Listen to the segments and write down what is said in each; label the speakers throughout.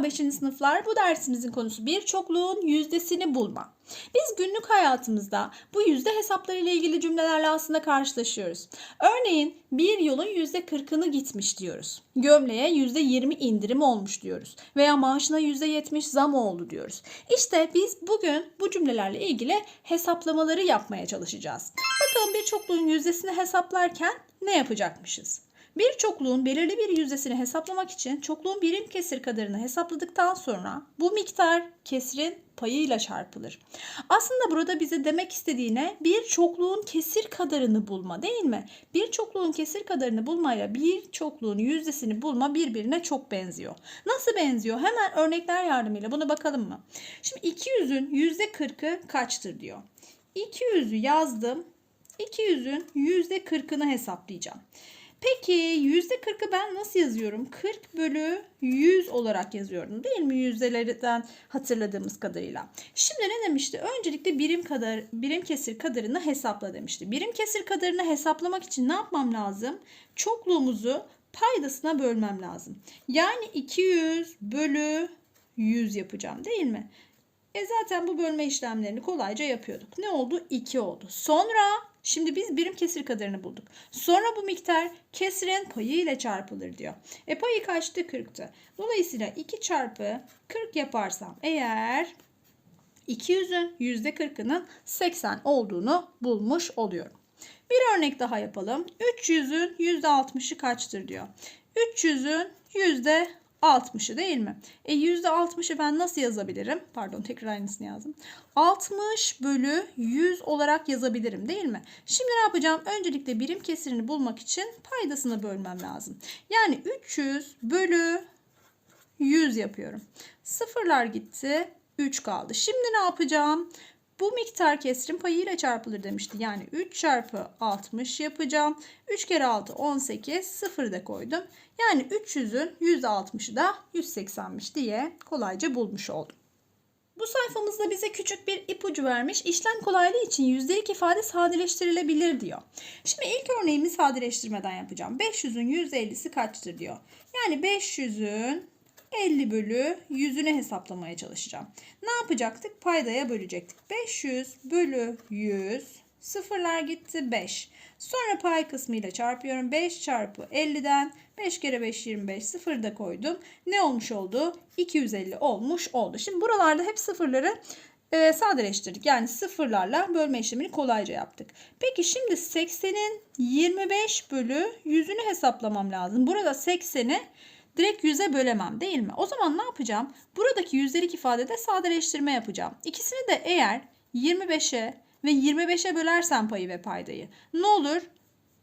Speaker 1: Merhaba 5. sınıflar. Bu dersimizin konusu bir çokluğun yüzdesini bulma. Biz günlük hayatımızda bu yüzde hesapları ile ilgili cümlelerle aslında karşılaşıyoruz. Örneğin bir yolun yüzde 40'ını gitmiş diyoruz. Gömleğe yüzde 20 indirim olmuş diyoruz. Veya maaşına yüzde 70 zam oldu diyoruz. İşte biz bugün bu cümlelerle ilgili hesaplamaları yapmaya çalışacağız. Bakalım bir çokluğun yüzdesini hesaplarken ne yapacakmışız? Bir çokluğun belirli bir yüzdesini hesaplamak için çokluğun birim kesir kadarını hesapladıktan sonra bu miktar kesrin payıyla çarpılır. Aslında burada bize demek istediğine bir çokluğun kesir kadarını bulma değil mi? Bir çokluğun kesir kadarını bulmayla bir çokluğun yüzdesini bulma birbirine çok benziyor. Nasıl benziyor? Hemen örnekler yardımıyla buna bakalım mı? Şimdi 200'ün %40'ı kaçtır diyor. 200'ü yazdım. 200'ün %40'ını hesaplayacağım. Peki %40'ı ben nasıl yazıyorum? 40 bölü 100 olarak yazıyorum değil mi? Yüzdelerden hatırladığımız kadarıyla. Şimdi ne demişti? Öncelikle birim kadar birim kesir kadarını hesapla demişti. Birim kesir kadarını hesaplamak için ne yapmam lazım? Çokluğumuzu paydasına bölmem lazım. Yani 200 bölü 100 yapacağım değil mi? E zaten bu bölme işlemlerini kolayca yapıyorduk. Ne oldu? 2 oldu. Sonra Şimdi biz birim kesir kadarını bulduk. Sonra bu miktar kesirin payı ile çarpılır diyor. E payı kaçtı? 40'tı. Dolayısıyla 2 çarpı 40 yaparsam eğer 200'ün %40'ının 80 olduğunu bulmuş oluyorum. Bir örnek daha yapalım. 300'ün %60'ı kaçtır diyor. 300'ün %60'ı değil mi? E %60'ı ben nasıl yazabilirim? Pardon tekrar aynısını yazdım. 60 bölü 100 olarak yazabilirim değil mi? Şimdi ne yapacağım? Öncelikle birim kesirini bulmak için paydasını bölmem lazım. Yani 300 bölü 100 yapıyorum. Sıfırlar gitti. 3 kaldı. Şimdi ne yapacağım? Bu miktar kesrin payıyla çarpılır demişti. Yani 3 çarpı 60 yapacağım. 3 kere 6 18. 0 da koydum. Yani 300'ün %60'ı da 180'miş diye kolayca bulmuş oldum. Bu sayfamızda bize küçük bir ipucu vermiş. İşlem kolaylığı için yüzdelik ifade sadeleştirilebilir diyor. Şimdi ilk örneğimi sadeleştirmeden yapacağım. 500'ün %50'si kaçtır diyor. Yani 500'ün 50 bölü 100'ünü hesaplamaya çalışacağım. Ne yapacaktık? Paydaya bölecektik. 500 bölü 100 sıfırlar gitti 5. Sonra pay kısmıyla çarpıyorum. 5 çarpı 50'den 5 kere 5 25 sıfır da koydum. Ne olmuş oldu? 250 olmuş oldu. Şimdi buralarda hep sıfırları e, sadeleştirdik. Yani sıfırlarla bölme işlemini kolayca yaptık. Peki şimdi 80'in 25 bölü 100'ünü hesaplamam lazım. Burada 80'i direkt 100'e bölemem değil mi? O zaman ne yapacağım? Buradaki yüzdelik ifadede sadeleştirme yapacağım. İkisini de eğer 25'e ve 25'e bölersem payı ve paydayı ne olur?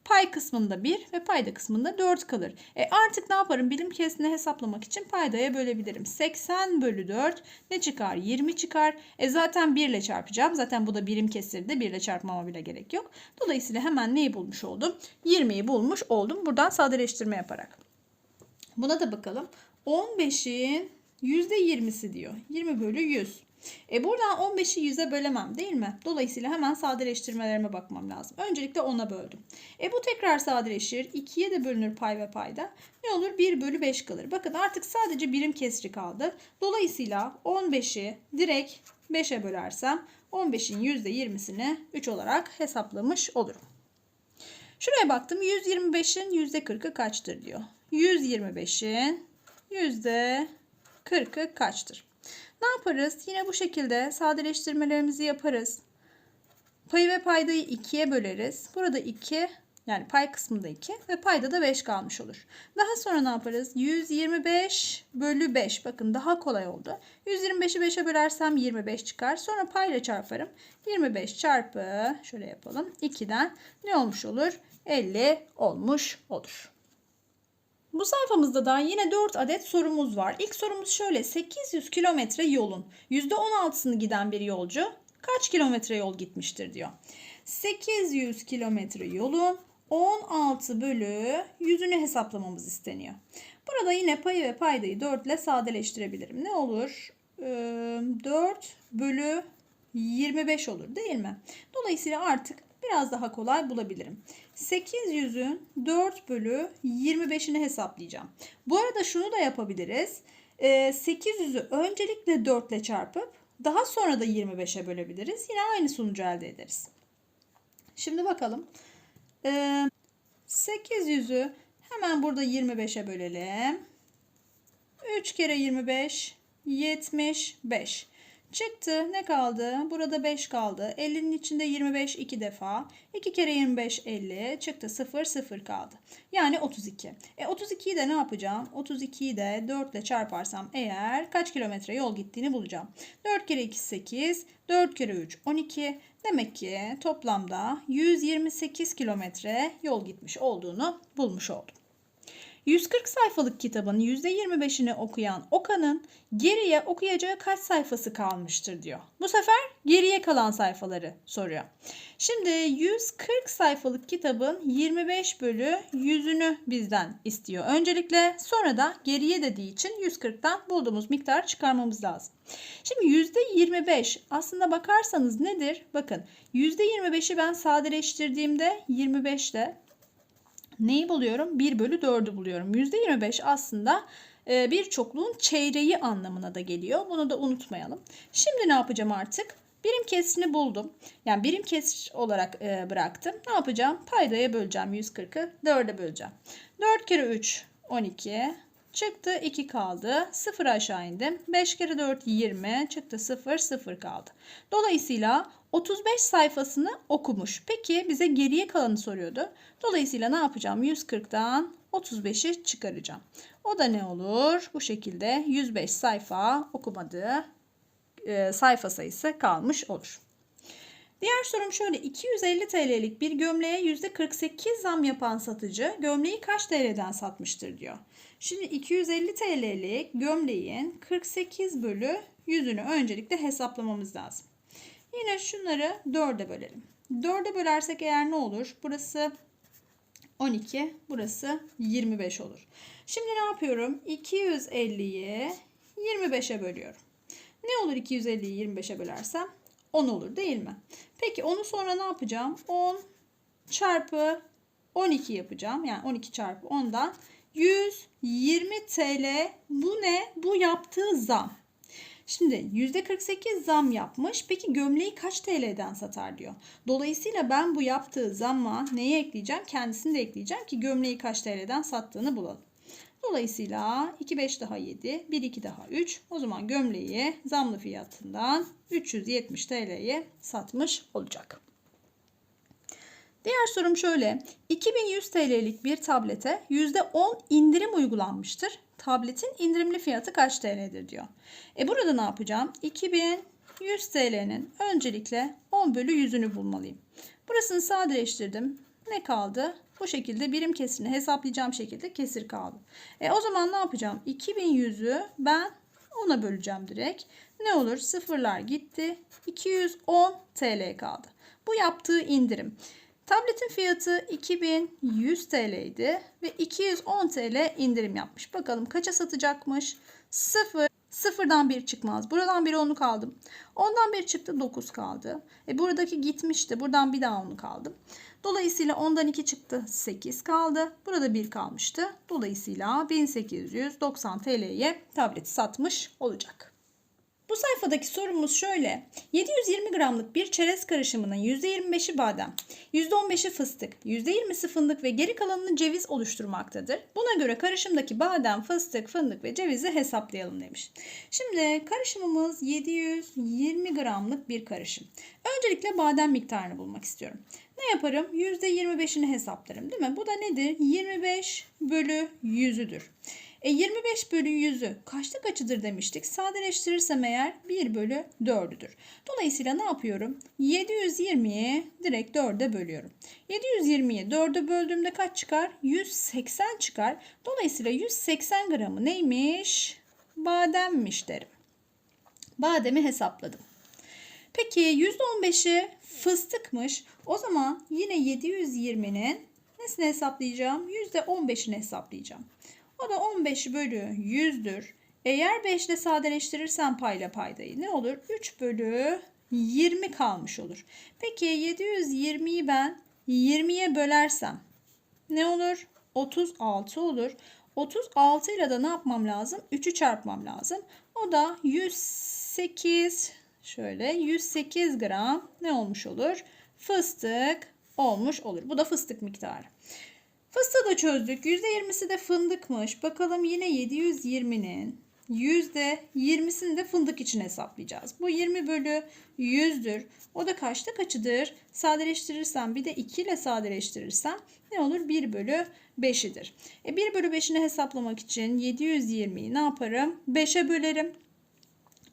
Speaker 1: Pay kısmında 1 ve payda kısmında 4 kalır. E artık ne yaparım? Birim kesini hesaplamak için paydaya bölebilirim. 80 bölü 4 ne çıkar? 20 çıkar. E zaten 1 ile çarpacağım. Zaten bu da birim kesirde 1 ile çarpmama bile gerek yok. Dolayısıyla hemen neyi bulmuş oldum? 20'yi bulmuş oldum. Buradan sadeleştirme yaparak. Buna da bakalım. 15'in %20'si diyor. 20 bölü 100. E buradan 15'i 100'e bölemem değil mi? Dolayısıyla hemen sadeleştirmelerime bakmam lazım. Öncelikle 10'a böldüm. E bu tekrar sadeleşir. 2'ye de bölünür pay ve payda. Ne olur? 1 bölü 5 kalır. Bakın artık sadece birim kesri kaldı. Dolayısıyla 15'i direkt 5'e bölersem 15'in %20'sini 3 olarak hesaplamış olurum. Şuraya baktım. 125'in %40'ı kaçtır diyor. 125'in %40'ı kaçtır? Ne yaparız? Yine bu şekilde sadeleştirmelerimizi yaparız. Payı ve paydayı 2'ye böleriz. Burada 2 yani pay kısmında 2 ve payda da 5 kalmış olur. Daha sonra ne yaparız? 125 bölü 5. Bakın daha kolay oldu. 125'i 5'e bölersem 25 çıkar. Sonra payla çarparım. 25 çarpı şöyle yapalım. 2'den ne olmuş olur? 50 olmuş olur. Bu sayfamızda da yine 4 adet sorumuz var. İlk sorumuz şöyle. 800 kilometre yolun %16'sını giden bir yolcu kaç kilometre yol gitmiştir diyor. 800 kilometre yolun 16 bölü 100'ünü hesaplamamız isteniyor. Burada yine payı ve paydayı 4 ile sadeleştirebilirim. Ne olur? 4 bölü 25 olur değil mi? Dolayısıyla artık biraz daha kolay bulabilirim. 800'ün 4 bölü 25'ini hesaplayacağım. Bu arada şunu da yapabiliriz. e, 800'ü öncelikle 4 ile çarpıp daha sonra da 25'e bölebiliriz. Yine aynı sonucu elde ederiz. Şimdi bakalım. E, 800'ü hemen burada 25'e bölelim. 3 kere 25 75. Çıktı. Ne kaldı? Burada 5 kaldı. 50'nin içinde 25 iki defa. 2 kere 25 50. Çıktı 0 0 kaldı. Yani 32. E 32'yi de ne yapacağım? 32'yi de 4 ile çarparsam eğer kaç kilometre yol gittiğini bulacağım. 4 kere 2 8. 4 kere 3 12. Demek ki toplamda 128 kilometre yol gitmiş olduğunu bulmuş oldum. 140 sayfalık kitabın %25'ini okuyan Okan'ın geriye okuyacağı kaç sayfası kalmıştır diyor. Bu sefer geriye kalan sayfaları soruyor. Şimdi 140 sayfalık kitabın 25 bölü 100'ünü bizden istiyor. Öncelikle sonra da geriye dediği için 140'tan bulduğumuz miktar çıkarmamız lazım. Şimdi %25 aslında bakarsanız nedir? Bakın %25'i ben sadeleştirdiğimde 25'te neyi buluyorum? 1 bölü 4'ü buluyorum. %25 aslında e, bir çokluğun çeyreği anlamına da geliyor. Bunu da unutmayalım. Şimdi ne yapacağım artık? Birim kesrini buldum. Yani birim kesir olarak e, bıraktım. Ne yapacağım? Paydaya böleceğim 140'ı. 4'e böleceğim. 4 kere 3 12. Çıktı 2 kaldı. 0 aşağı indim. 5 kere 4 20. Çıktı 0 0 kaldı. Dolayısıyla 35 sayfasını okumuş. Peki bize geriye kalanı soruyordu. Dolayısıyla ne yapacağım? 140'dan 35'i çıkaracağım. O da ne olur? Bu şekilde 105 sayfa okumadığı e, sayfa sayısı kalmış olur. Diğer sorum şöyle 250 TL'lik bir gömleğe %48 zam yapan satıcı gömleği kaç TL'den satmıştır diyor. Şimdi 250 TL'lik gömleğin 48 bölü 100'ünü öncelikle hesaplamamız lazım. Yine şunları 4'e bölelim. 4'e bölersek eğer ne olur? Burası 12, burası 25 olur. Şimdi ne yapıyorum? 250'yi 25'e bölüyorum. Ne olur 250'yi 25'e bölersem? 10 olur değil mi? Peki onu sonra ne yapacağım? 10 çarpı 12 yapacağım. Yani 12 çarpı 10'dan 120 TL. Bu ne? Bu yaptığı zam. Şimdi %48 zam yapmış. Peki gömleği kaç TL'den satar diyor. Dolayısıyla ben bu yaptığı zamma neyi ekleyeceğim? Kendisini de ekleyeceğim ki gömleği kaç TL'den sattığını bulalım. Dolayısıyla 2 5 daha 7, 1 2 daha 3. O zaman gömleği zamlı fiyatından 370 TL'ye satmış olacak. Diğer sorum şöyle. 2100 TL'lik bir tablete %10 indirim uygulanmıştır. Tabletin indirimli fiyatı kaç TL'dir diyor. E burada ne yapacağım? 2100 TL'nin öncelikle 10 bölü 100'ünü bulmalıyım. Burasını sadeleştirdim. Ne kaldı? Bu şekilde birim kesirini hesaplayacağım şekilde kesir kaldı. E o zaman ne yapacağım? 2100'ü ben 10'a böleceğim direkt. Ne olur? Sıfırlar gitti. 210 TL kaldı. Bu yaptığı indirim. Tabletin fiyatı 2100 TL idi ve 210 TL indirim yapmış. Bakalım kaça satacakmış? 0 Sıfırdan bir çıkmaz. Buradan bir onu kaldım. Ondan bir çıktı 9 kaldı. E buradaki gitmişti. Buradan bir daha onu kaldım. Dolayısıyla ondan 2 çıktı 8 kaldı. Burada 1 kalmıştı. Dolayısıyla 1890 TL'ye tableti satmış olacak. Bu sayfadaki sorumuz şöyle. 720 gramlık bir çerez karışımının %25'i badem, %15'i fıstık, %20'si fındık ve geri kalanını ceviz oluşturmaktadır. Buna göre karışımdaki badem, fıstık, fındık ve cevizi hesaplayalım demiş. Şimdi karışımımız 720 gramlık bir karışım. Öncelikle badem miktarını bulmak istiyorum. Ne yaparım? %25'ini hesaplarım değil mi? Bu da nedir? 25 bölü 100'üdür. E 25 bölü 100'ü kaçta kaçıdır demiştik. Sadeleştirirsem eğer 1 bölü 4'üdür. Dolayısıyla ne yapıyorum? 720'yi direkt 4'e bölüyorum. 720'yi 4'e böldüğümde kaç çıkar? 180 çıkar. Dolayısıyla 180 gramı neymiş? Bademmiş derim. Bademi hesapladım. Peki %15'i fıstıkmış. O zaman yine 720'nin nesini hesaplayacağım? %15'ini hesaplayacağım. O da 15 bölü 100'dür. Eğer 5 ile sadeleştirirsem payla paydayı ne olur? 3 bölü 20 kalmış olur. Peki 720'yi ben 20'ye bölersem ne olur? 36 olur. 36 ile de ne yapmam lazım? 3'ü çarpmam lazım. O da 108 şöyle 108 gram ne olmuş olur? Fıstık olmuş olur. Bu da fıstık miktarı. Fıstığı da çözdük. %20'si de fındıkmış. Bakalım yine 720'nin %20'sini de fındık için hesaplayacağız. Bu 20 bölü 100'dür. O da kaçta kaçıdır? Sadeleştirirsem bir de 2 ile sadeleştirirsem ne olur? 1 bölü 5'idir. E 1 bölü 5'ini hesaplamak için 720'yi ne yaparım? 5'e bölerim.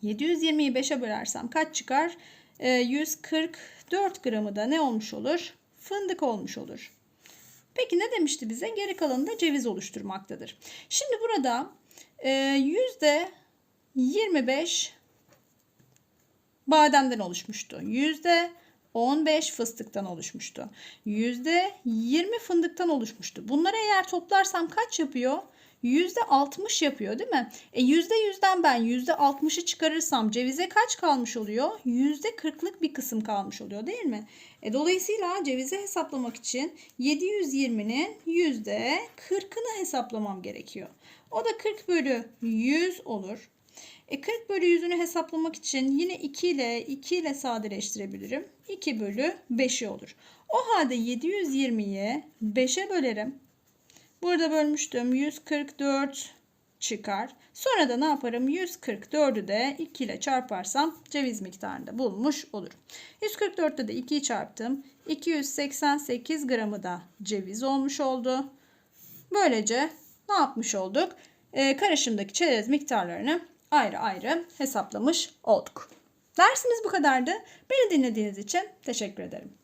Speaker 1: 720'yi 5'e bölersem kaç çıkar? E, 144 gramı da ne olmuş olur? Fındık olmuş olur. Peki ne demişti bize? Geri kalanı da ceviz oluşturmaktadır. Şimdi burada e, yüzde 25 bademden oluşmuştu. Yüzde 15 fıstıktan oluşmuştu. Yüzde 20 fındıktan oluşmuştu. Bunları eğer toplarsam kaç yapıyor? Yüzde 60 yapıyor değil mi? E yüzde yüzden ben yüzde 60'ı çıkarırsam cevize kaç kalmış oluyor? Yüzde 40'lık bir kısım kalmış oluyor değil mi? E dolayısıyla cevizi hesaplamak için 720'nin yüzde 40'ını hesaplamam gerekiyor. O da 40 bölü 100 olur. E 40 bölü 100'ünü hesaplamak için yine 2 ile 2 ile sadeleştirebilirim. 2 bölü 5'i olur. O halde 720'yi 5'e bölerim. Burada bölmüştüm. 144 çıkar. Sonra da ne yaparım? 144'ü de 2 ile çarparsam ceviz miktarını da bulmuş olurum. 144'te de 2'yi çarptım. 288 gramı da ceviz olmuş oldu. Böylece ne yapmış olduk? Ee, karışımdaki çerez miktarlarını ayrı ayrı hesaplamış olduk. Dersimiz bu kadardı. Beni dinlediğiniz için teşekkür ederim.